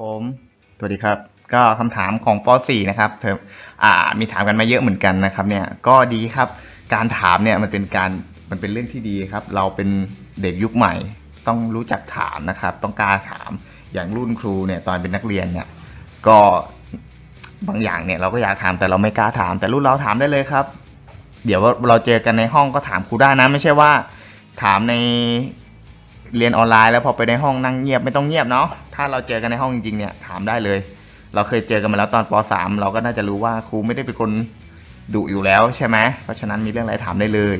ผมสวัสดีครับ ก็คำถามของป .4 นะครับเทอมอ่า มีถามกันมาเยอะเหมือนกันนะครับ เนี่ย ก็ดีครับ การถามเนี่ยมันเป็นการ มันเป็นเรื่องที่ดีครับ เราเป็นเด็กยุคใหม่ ต้องรู้จักถามนะครับ ต้องกล้าถาม อย่างรุ่นครูเนี่ยตอนเป็นนักเรียนเนี่ย ก็บางอย่างเนี่ยเราก็อยากถามแต่เราไม่กล้าถาม แต่รุ่นเราถามได้เลยครับ เดี๋ยวเราเจอกันในห้องก็ถามครูได้นะ ไม่ใช่ว่า ถามใน เรียนออนไลน์แล้วพอไปในห้องนั่งเงียบไม่ต้องเงียบเนาะถ้าเราเจอกันในห้องจริงๆเนี่ยถามได้เลย เราเคยเจอกันมาแล้วตอนป .3 เราก็น่าจะรู้ว่าครูไม่ได้เป็นคนดุอยู่แล้วใช่ไหมเพราะฉะนั้นมีเรื่องอะไรถามได้เลย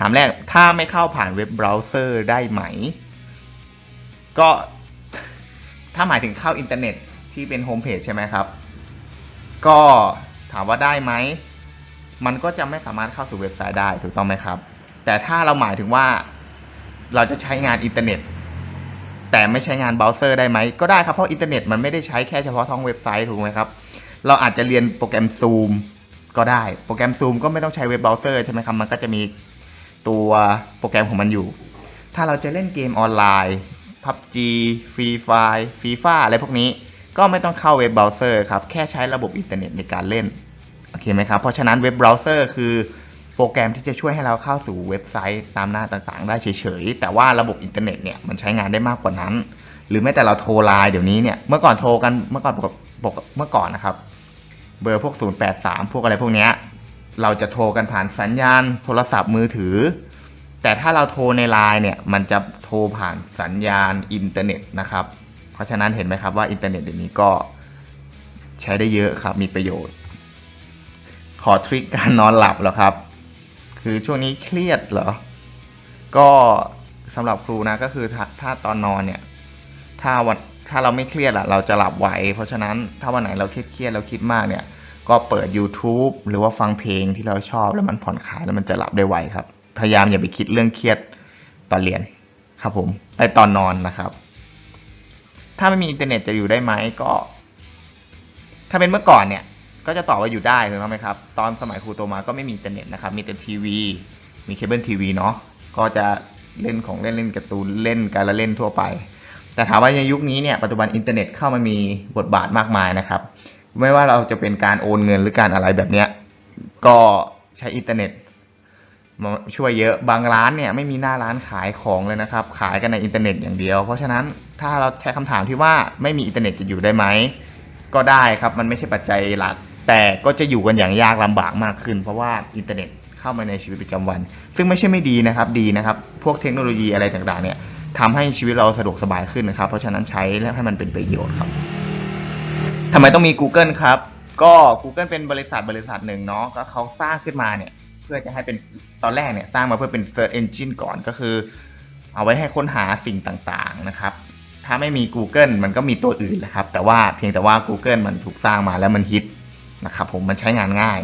ถามแรกถ้าไม่เข้าผ่านเว็บเบราว์เซอร์ได้ไหม ก็ถ้าหมายถึงเข้าอินเทอร์เน็ตที่เป็นโฮมเพจใช่ไหมครับ ก็ถามว่าได้ไหม มันก็จะไม่สามารถเข้าสู่เว็บไซต์ได้ถูกต้องไหมครับ แต่ถ้าเราหมายถึงว่าเราจะใช้งานอินเทอร์เน็ต แต่ไม่ใช้งานเบราว์เซอร์ได้ไหม ก็ได้ครับ เพราะอินเทอร์เน็ตมันไม่ได้ใช้แค่เฉพาะท้องเว็บไซต์ถูกไหมครับ เราอาจจะเรียนโปรแกรม Zoom ก็ได้ โปรแกรม Zoom ก็ไม่ต้องใช้เว็บเบราว์เซอร์ใช่ไหมครับ มันก็จะมีตัวโปรแกรมของมันอยู่ ถ้าเราจะเล่นเกมออนไลน์ PUBG Free Fire FIFA อะไรพวกนี้ ก็ไม่ต้องเข้าเว็บเบราว์เซอร์ครับ แค่ใช้ระบบอินเทอร์เน็ตในการเล่น โอเคไหมครับ เพราะฉะนั้นเว็บเบราว์เซอร์คือ โปรแกรมที่จะช่วยให้เราเข้าสู่เว็บไซต์ตามหน้าต่างๆ ได้เฉยๆ แต่ว่าระบบอินเทอร์เน็ตเนี่ยมันใช้งานได้มากกว่านั้น หรือแม้แต่เราโทรไลน์เดี๋ยวนี้เนี่ยเมื่อก่อนโทรกันเมื่อก่อนปกปกเมื่อก่อนนะครับ เบอร์พวก 083 พวกอะไรพวกเนี้ยเราจะโทรกันผ่านสัญญาณโทรศัพท์มือถือ แต่ถ้าเราโทรในไลน์เนี่ยมันจะโทรผ่านสัญญาณอินเทอร์เน็ตนะครับ เพราะฉะนั้นเห็นไหมครับว่าอินเทอร์เน็ตเดี๋ยวนี้ก็ใช้ได้เยอะครับมีประโยชน์ ขอทริคการนอนหลับเหรอครับ คือช่วงนี้เครียดเหรอ ก็สำหรับครูนะก็คือถ้าถ้าตอนนอนเนี่ย ถ้าวันถ้าเราไม่เครียดอะเราจะหลับไวเพราะฉะนั้นถ้าวันไหนเราเครียดเครียดเราคิดมากเนี่ย ก็เปิด YouTube หรือว่าฟังเพลงที่เราชอบแล้วมันผ่อนคลายแล้วมันจะหลับได้ไวครับ พยายามอย่าไปคิดเรื่องเครียดตอนเรียนครับผมไอตอนนอนนะครับ ถ้าไม่มีอินเทอร์เน็ตจะอยู่ได้ไหมก็ ถ้าเป็นเมื่อก่อนเนี่ย ก็จะต่อบว่าอยู่ได้ถูกต้องไหมครับ ตอนสมัยครูโตมาก็ไม่มีอินเทอร์เน็ตนะครับ มีแต่ทีวี มีเคเบิลทีวีเนาะ ก็จะเล่นของเล่นเล่นการ์ตูนเล่นการละเล่นทั่วไป แต่ถามว่าในยุคนี้เนี่ยปัจจุบันอินเทอร์เน็ตเข้ามามีบทบาทมากมายนะครับ ไม่ว่าเราจะเป็นการโอนเงินหรือการอะไรแบบเนี้ย ก็ใช้อินเทอร์เน็ตมาช่วยเยอะบางร้านเนี่ยไม่มีหน้าร้านขายของเลยนะครับ ขายกันในอินเทอร์เน็ตอย่างเดียว เพราะฉะนั้นถ้าเราใช้คำถามที่ว่าไม่มีอินเทอร์เน็ตจะอยู่ได้ไหมก็ได้ครับมันไม่ใช่ปัจจัยหลัก แต่ก็จะอยู่กันอย่างยากลำบากมากขึ้น เพราะว่าอินเทอร์เน็ตเข้ามาในชีวิตประจำวัน ซึ่งไม่ใช่ไม่ดีนะครับดีนะครับ พวกเทคโนโลยีอะไรต่างๆเนี่ยทำให้ชีวิตเราสะดวกสบายขึ้นนะครับ เพราะฉะนั้นใช้แล้วให้มันเป็นประโยชน์ครับทำไมต้องมี Google ครับ ก็ Google เป็นบริษัทบริษัทหนึ่งเนาะก็เขาสร้างขึ้นมาเนี่ย เพื่อจะให้เป็นตอนแรกเนี่ยสร้างมาเพื่อเป็น Search Engine ก่อนก็คือ เอาไว้ให้ค้นหาสิ่งต่างๆนะครับ ถ้าไม่มี Google มันก็มีตัวอื่นแหละครับ แต่ว่าเพียงแต่ว่า Google มันถูกสร้างมาแล้วมันฮิต นะครับผมมันใช้งานง่าย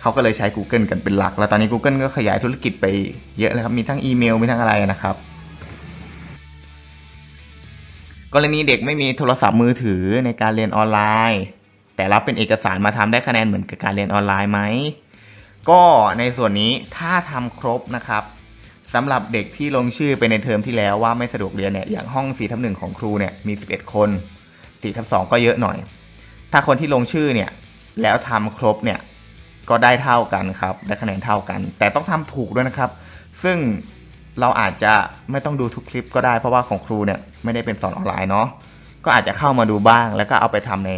เขาก็เลยใช้ Google กันเป็นหลัก แล้วตอนนี้ Google ก็ขยายธุรกิจไปเยอะเลยครับ มีทั้งอีเมล มีทั้งอะไรนะครับ กรณีเด็กไม่มีโทรศัพท์มือถือในการเรียนออนไลน์ แต่รับเป็นเอกสารมาทำได้คะแนนเหมือนกับการเรียนออนไลน์ไหม ก็ในส่วนนี้ถ้าทำครบนะครับสำหรับเด็กที่ลงชื่อไปในเทอมที่แล้วว่าไม่สะดวกเรียนเนี่ยอย่างห้อง4ทับหนึ่งของครูเนี่ยมี 11 คน4ทับ2ก็เยอะหน่อย ถ้าคนที่ลงชื่อเนี่ย แล้วทำครบเนี่ยก็ได้เท่ากันครับได้คะแนนเท่ากัน แต่ต้องทำถูกด้วยนะครับ ซึ่งเราอาจจะไม่ต้องดูทุกคลิปก็ได้เพราะว่าของครูเนี่ยไม่ได้เป็นสอนออนไลน์เนาะก็อาจจะเข้ามาดูบ้าง แล้วก็เอาไปทำใน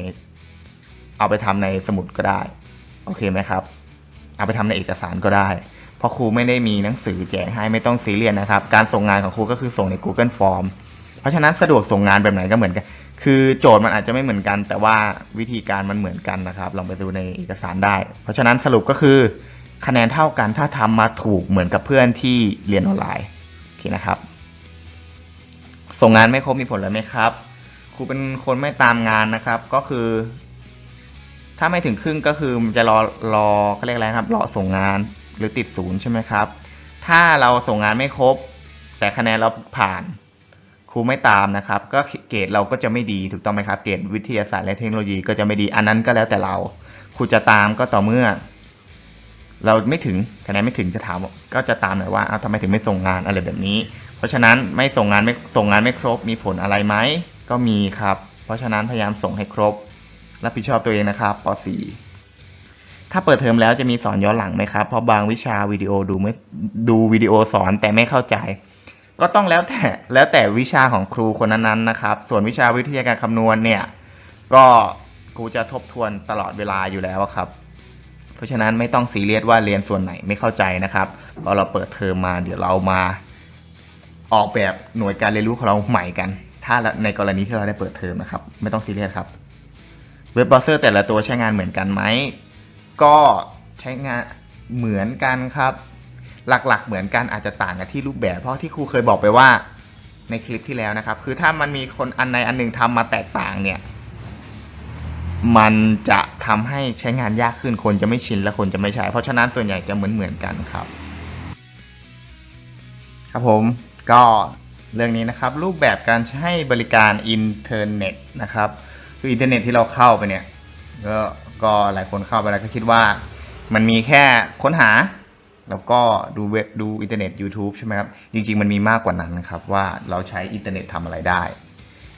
เอาไปทำในสมุดก็ได้ โอเคไหมครับ เอาไปทำในเอกสารก็ได้ เพราะครูไม่ได้มีหนังสือแจกให้ไม่ต้องซีเรียสนะครับ การส่งงานของครูก็คือส่งใน Google Form เพราะฉะนั้นสะดวกส่งงานแบบไหนก็เหมือนกัน คือโจทย์มันอาจจะไม่เหมือนกัน แต่ว่าวิธีการมันเหมือนกันนะครับ ลองไปดูในเอกสารได้ เพราะฉะนั้นสรุปก็คือคะแนนเท่ากันถ้าทำมาถูกเหมือนกับเพื่อนที่เรียนออนไลน์โอเคนะครับ ส่งงานไม่ครบมีผลอะไรไหมครับครูเป็นคนไม่ตามงานนะครับ ก็คือ ถ้าไม่ถึงครึ่งก็คือมันจะรอรอเขาเรียกอะไรครับรอส่งงานหรือติดศูนย์ใช่ไหมครับ ถ้าเราส่งงานไม่ครบ แต่คะแนนเราผ่าน ครูไม่ตามนะครับ ก็เกรดเราก็จะไม่ดีถูกต้องไหมครับ เกรดวิทยาศาสตร์และเทคโนโลยีก็จะไม่ดี อันนั้นก็แล้วแต่เราครูจะตามก็ต่อเมื่อ เราไม่ถึงคะแนนไม่ถึงจะถามก็จะตามหน่อยว่าเอาทำไมถึงไม่ส่งงานอะไรแบบนี้ เพราะฉะนั้นไม่ส่งงานไม่ส่งงานไม่ครบมีผลอะไรไหมก็มีครับ เพราะฉะนั้นพยายามส่งให้ครบรับผิดชอบตัวเองนะครับป .4 ถ้าเปิดเทอมแล้วจะมีสอนย้อนหลังไหมครับ เพราะบางวิชาวิดีโอดูไม่ดูวิดีโอสอนแต่ไม่เข้าใจ ก็ต้องแล้วแต่แล้วแต่วิชาของครูคนนั้นๆนะครับ ส่วนวิชาวิทยาการคำนวณเนี่ย ก็ครูจะทบทวนตลอดเวลาอยู่แล้วครับ เพราะฉะนั้นไม่ต้องซีเรียสว่าเรียนส่วนไหนไม่เข้าใจนะครับเพราะเราเปิดเทอมมาเดี๋ยวเรามาออกแบบหน่วยการเรียนรู้ของเราใหม่กัน ถ้าในกรณีที่เราได้เปิดเทอมนะครับ ไม่ต้องซีเรียสครับ เว็บเบราว์เซอร์แต่ละตัวใช้งานเหมือนกันไหม ก็ใช้งานเหมือนกันครับ หลักๆ เหมือนกันอาจจะต่างกันที่รูปแบบ เพราะที่ครูเคยบอกไปว่าในคลิปที่แล้วนะครับ คือถ้ามันมีคนอันใดอันหนึ่งทำมาแตกต่างเนี่ย มันจะทำให้ใช้งานยากขึ้นคนจะไม่ชินและคนจะไม่ใช้ เพราะฉะนั้นส่วนใหญ่จะเหมือนเหมือนๆกันครับ ครับผมก็เรื่องนี้นะครับ รูปแบบการใช้บริการอินเทอร์เน็ตนะครับ คืออินเทอร์เน็ตที่เราเข้าไปเนี่ยก็ก็หลายคนเข้าไปแล้วก็คิดว่า มันมีแค่ค้นหา แล้วก็ดูเว็บดูอินเทอร์เน็ต YouTube ใช่ไหมครับ จริง ๆ มันมีมากกว่านั้นนะครับ ว่าเราใช้อินเทอร์เน็ตทำอะไรได้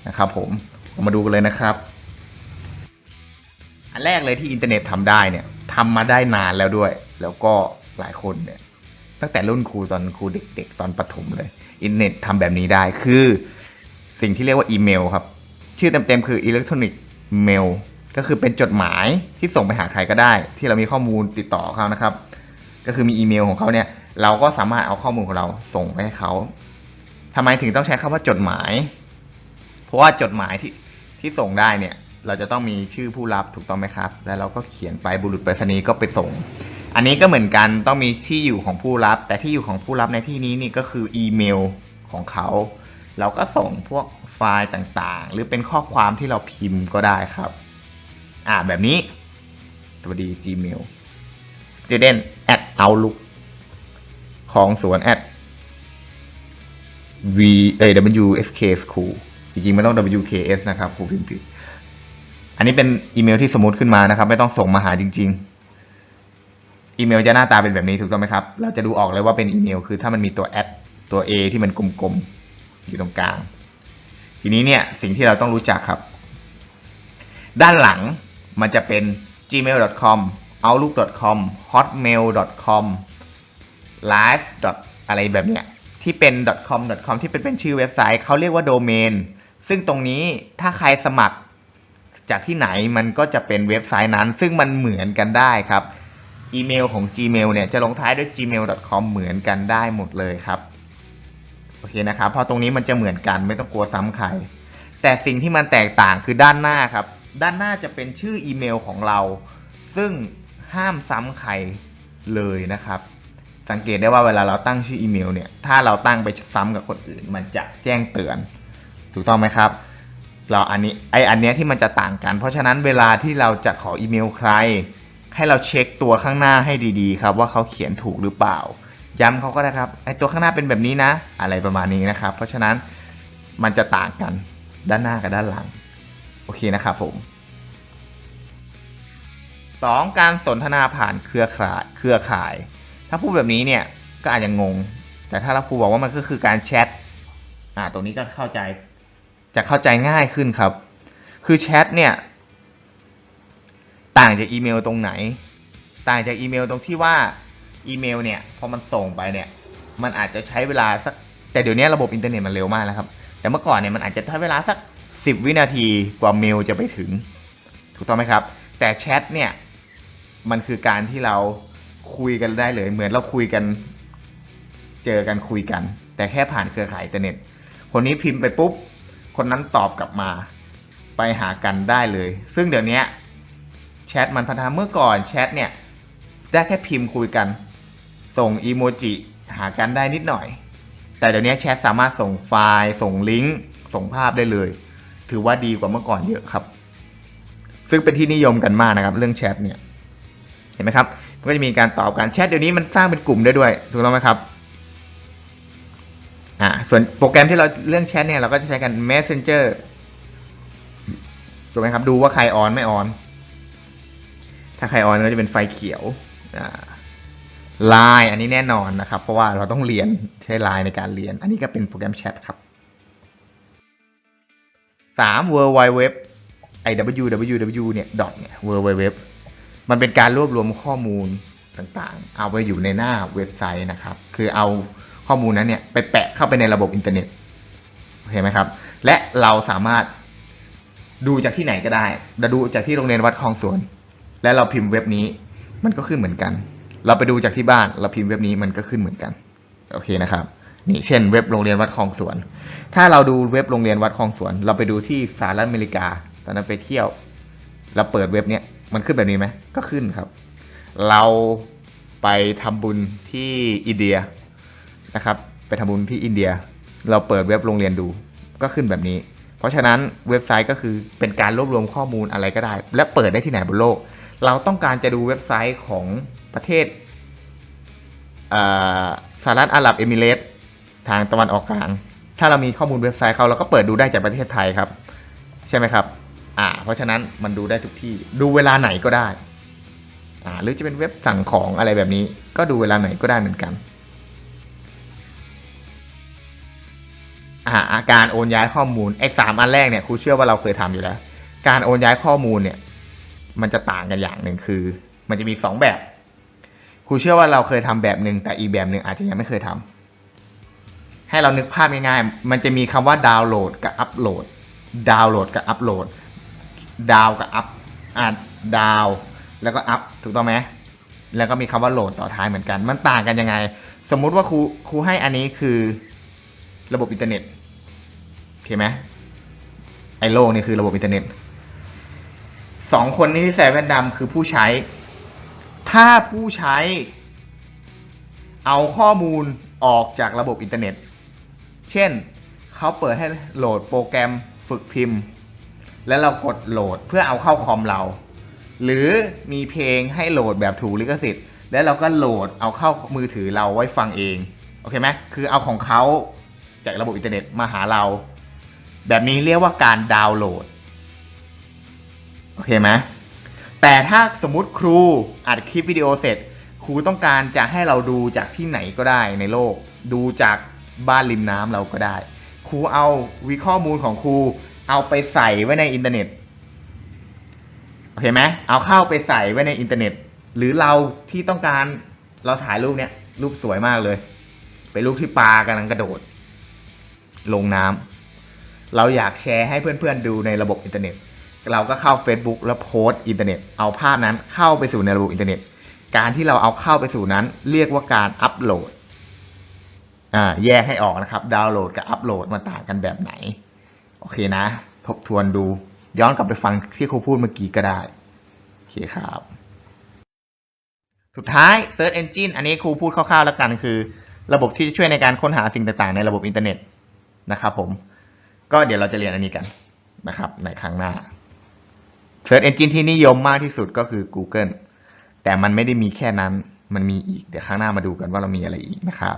นะครับผมมาดูกันเลยนะครับ อันแรกเลยที่อินเทอร์เน็ตทำได้เนี่ยทำมาได้นานแล้วด้วย แล้วก็หลายคนเนี่ยตั้งแต่รุ่นครูตอนครูเด็ก ๆ ตอนประถมเลยอินเทอร์เน็ตทำแบบนี้ได้คือ สิ่งที่เรียกว่าอีเมลครับ ชื่อเต็มๆคืออิเล็กทรอนิกส์เมลก็คือเป็นจดหมายที่ส่งไปหาใครก็ได้ ที่เรามีข้อมูลติดต่อเขานะครับ ก็คือมีอีเมลของเขาเนี่ย เราก็สามารถเอาข้อมูลของเราส่งไปให้เขาทำไมถึงต้องใช้คำว่าจดหมาย เพราะว่าจดหมายที่ที่ส่งได้เนี่ย เราจะต้องมีชื่อผู้รับถูกต้องไหมครับ แล้วเราก็เขียนไปบุรุษไปรษณีย์ก็ไปส่ง อันนี้ก็เหมือนกันต้องมีที่อยู่ของผู้รับ แต่ที่อยู่ของผู้รับในที่นี้นี่ก็คืออีเมลของเขาเราก็ส่งพวกไฟล์ต่างๆ หรือเป็นข้อความที่เราพิมพ์ก็ได้ครับ อ่าแบบนี้ สวัสดี Gmail student at outlook ของสวน at v เอ wsk school จริงๆ ไม่ต้อง wks นะครับครูพิมพ์ผิดอันนี้เป็นอีเมลที่สมมติขึ้นมานะครับ ไม่ต้องส่งมาหาจริง ๆ อีเมลจะหน้าตาเป็นแบบนี้ถูกต้องไหมครับ เราจะดูออกเลยว่าเป็นอีเมล คือถ้ามันมีตัว at ตัว a ที่มันกลมๆ อยู่ตรงกลาง ทีนี้เนี่ยสิ่งที่เราต้องรู้จักครับ ด้านหลังมันจะเป็น gmail.com outlook.com hotmail.com live. อะไรแบบเนี้ยที่เป็น .com .com ที่เป็นเป็นชื่อเว็บไซต์เขาเรียกว่าโดเมนซึ่งตรงนี้ถ้าใครสมัครจากที่ไหนมันก็จะเป็นเว็บไซต์นั้น ซึ่งมันเหมือนกันได้ครับ อีเมลของ Gmail เนี่ยจะลงท้ายด้วย gmail.com เหมือนกันได้หมดเลยครับโอเคนะครับเพราะตรงนี้มันจะเหมือนกันไม่ต้องกลัวซ้ำใครแต่สิ่งที่มันแตกต่างคือด้านหน้าครับ ด้านหน้าจะเป็นชื่ออีเมลของเรา ซึ่ง ห้ามซ้ำใครเลยนะครับ สังเกตได้ว่าเวลาเราตั้งชื่ออีเมลเนี่ยถ้าเราตั้งไปซ้ำกับคนอื่น มันจะแจ้งเตือน ถูกต้องไหมครับ เราอันนี้ไออันเนี้ยที่มันจะต่างกัน เพราะฉะนั้นเวลาที่เราจะขออีเมลใคร ให้เราเช็คตัวข้างหน้าให้ดีๆ ครับ ว่าเขาเขียนถูกหรือเปล่า ย้ำเขาก็ได้ครับไอตัวข้างหน้าเป็นแบบนี้นะ อะไรประมาณนี้นะครับ เพราะฉะนั้นมันจะต่างกันด้านหน้ากับด้านหลังโอเคนะครับผม สองการสนทนาผ่านเครือข่ายเครือข่าย ถ้าพูดแบบนี้เนี่ยก็อาจจะงง แต่ถ้าเราครูบอกว่ามันก็คือการแชทอ่าตรงนี้ก็เข้าใจจะเข้าใจง่ายขึ้นครับ คือแชทเนี่ยต่างจากอีเมลตรงไหน ต่างจากอีเมลตรงที่ว่าอีเมลเนี่ยพอมันส่งไปเนี่ยมันอาจจะใช้เวลาสักแต่เดี๋ยวนี้ระบบอินเทอร์เน็ตมันเร็วมากแล้วครับแต่เมื่อก่อนเนี่ยมันอาจจะใช้เวลาสักสิบวินาทีกว่าเมลจะไปถึง ถูกต้องไหมครับ แต่แชทเนี่ย มันคือการที่เราคุยกันได้เลย เหมือนเราคุยกัน เจอกันคุยกัน แต่แค่ผ่านเครือข่ายอินเทอร์เน็ต คนนี้พิมพ์ไปปุ๊บ คนนั้นตอบกลับมา ไปหากันได้เลย ซึ่งเดี๋ยวนี้แชทมันพัฒนาเมื่อก่อนแชทเนี่ยได้แค่พิมพ์คุยกัน ส่งอีโมจิหากันได้นิดหน่อย แต่เดี๋ยวนี้แชทสามารถส่งไฟล์ส่งลิงก์ส่งภาพได้เลย ถือว่าดีกว่าเมื่อก่อนเยอะครับ ซึ่งเป็นที่นิยมกันมากนะครับ เรื่องแชทเนี่ย เห็นไหมครับมันก็จะมีการตอบการแชทเดี๋ยวนี้มันสร้างเป็นกลุ่มได้ด้วยถูกต้องไหมครับอ่าส่วนโปรแกรมที่เราเรื่องแชทเนี่ยเราก็จะใช้กัน Messenger ถูกไหมครับดูว่าใครออนไม่ออน ถ้าใครออนก็จะเป็นไฟเขียวอ่า Line อันนี้แน่นอนนะครับ เพราะว่าเราต้องเรียนใช้ Line ในการเรียน อันนี้ก็เป็นโปรแกรมแชทครับสาม World Wide Web IWWW เนี่ย dot เนี่ย World Wide Web มันเป็นการรวบรวมข้อมูลต่างๆ เอาไปอยู่ในหน้าเว็บไซต์นะครับ คือเอาข้อมูลนั้นเนี่ยไปแปะเข้าไปในระบบอินเทอร์เน็ตโอเคไหมครับ และเราสามารถดูจากที่ไหนก็ได้เราดูจากที่โรงเรียนวัดคลองสวน และเราพิมพ์เว็บนี้มันก็ขึ้นเหมือนกัน เราไปดูจากที่บ้านเราพิมพ์เว็บนี้มันก็ขึ้นเหมือนกันโอเคนะครับนี่เช่นเว็บโรงเรียนวัดคลองสวน ถ้าเราดูเว็บโรงเรียนวัดคลองสวน เราไปดูที่สหรัฐอเมริกาตอนนั้นไปเที่ยว เราเปิดเว็บเนี้ย มันขึ้นแบบนี้ไหมก็ขึ้นครับ เราไปทำบุญที่อินเดียนะครับ ไปทำบุญที่อินเดีย เราเปิดเว็บโรงเรียนดูก็ขึ้นแบบนี้ เพราะฉะนั้นเว็บไซต์ก็คือเป็นการรวบรวมข้อมูลอะไรก็ได้ และเปิดได้ที่ไหนบนโลก เราต้องการจะดูเว็บไซต์ของประเทศสหรัฐอาหรับเอมิเรต์ทางตะวันออกกลาง ถ้าเรามีข้อมูลเว็บไซต์เขาเราก็เปิดดูได้จากประเทศไทยครับ ใช่ไหมครับ อ่า เพราะฉะนั้นมันดูได้ทุกที่ดูเวลาไหนก็ได้อ่าหรือจะเป็นเว็บสั่งของอะไรแบบนี้ ก็ดูเวลาไหนก็ได้เหมือนกันอ่าการโอนย้ายข้อมูลไอ้สามอันแรกเนี่ยครูเชื่อว่าเราเคยทำอยู่แล้ว การโอนย้ายข้อมูลเนี่ย มันจะต่างกันอย่างหนึ่งคือ มันจะมีสองแบบครูเชื่อว่าเราเคยทำแบบหนึ่งแต่อีกแบบหนึ่งอาจจะยังไม่เคยทำให้เรานึกภาพง่ายๆมันจะมีคำว่าดาวน์โหลดกับอัปโหลดดาวน์โหลดกับอัปโหลด ดาวกับอัพอ่าดาวแล้วก็อัพถูกต้องไหมแล้วก็มีคำว่าโหลดต่อท้ายเหมือนกัน มันต่างกันยังไง สมมุติว่าครูครูให้อันนี้คือระบบอินเทอร์เน็ตโอเคไหมไอ้โลกนี่คือระบบอินเทอร์เน็ตสองคนนี้ที่ใส่แว่นดำคือผู้ใช้ ถ้าผู้ใช้ เอาข้อมูลออกจากระบบอินเทอร์เน็ต เช่น เขาเปิดให้โหลดโปรแกรมฝึกพิมพ์ แล้วเรากดโหลดเพื่อเอาเข้าคอมเรา หรือมีเพลงให้โหลดแบบถูกลิขสิทธิ์ แล้วเราก็โหลดเอาเข้ามือถือเราไว้ฟังเองโอเคไหมคือเอาของเขาจากระบบอินเทอร์เน็ตมาหาเรา แบบนี้เรียกว่าการดาวน์โหลดโอเคไหมแต่ถ้าสมมติครูอัดคลิปวิดีโอเสร็จ ครูต้องการจะให้เราดูจากที่ไหนก็ได้ในโลก ดูจากบ้านริมน้ำเราก็ได้ ครูเอาวิข้อมูลของครู เอาไปใส่ไว้ในอินเทอร์เน็ตโอเคไหมเอาเข้าไปใส่ไว้ในอินเทอร์เน็ต หรือเราที่ต้องการเราถ่ายรูปเนี้ยรูปสวยมากเลย เป็นรูปที่ปลากำลังกระโดด ลงน้ำเราอยากแชร์ให้เพื่อนๆดูในระบบอินเทอร์เน็ต เราก็เข้า Facebook แล้วโพสต์อินเทอร์เน็ต เอาภาพนั้นเข้าไปสู่ในระบบอินเทอร์เน็ต การที่เราเอาเข้าไปสู่นั้น เรียกว่าการอัปโหลดอ่าแยกให้ออกนะครับ ดาวน์โหลดกับอัปโหลดมันต่างกันแบบไหน อเคนะ ทบทวนดู ย้อนกลับไปฟังที่ครูพูดเมื่อกี้ก็ได้ โอเคครับ สุดท้าย Search Engine อันนี้ครูพูดคร่าวๆแล้วกันคือ ระบบที่จะช่วยในการค้นหาสิ่งต่างๆ ในระบบอินเทอร์เน็ตนะครับผม ก็เดี๋ยวเราจะเรียนอันนี้กันนะครับ ในครั้งหน้า Search Engine ที่นิยมมากที่สุดก็คือ Google แต่มันไม่ได้มีแค่นั้น มันมีอีก เดี๋ยวครั้งหน้ามาดูกันว่าเรามีอะไรอีกนะครับ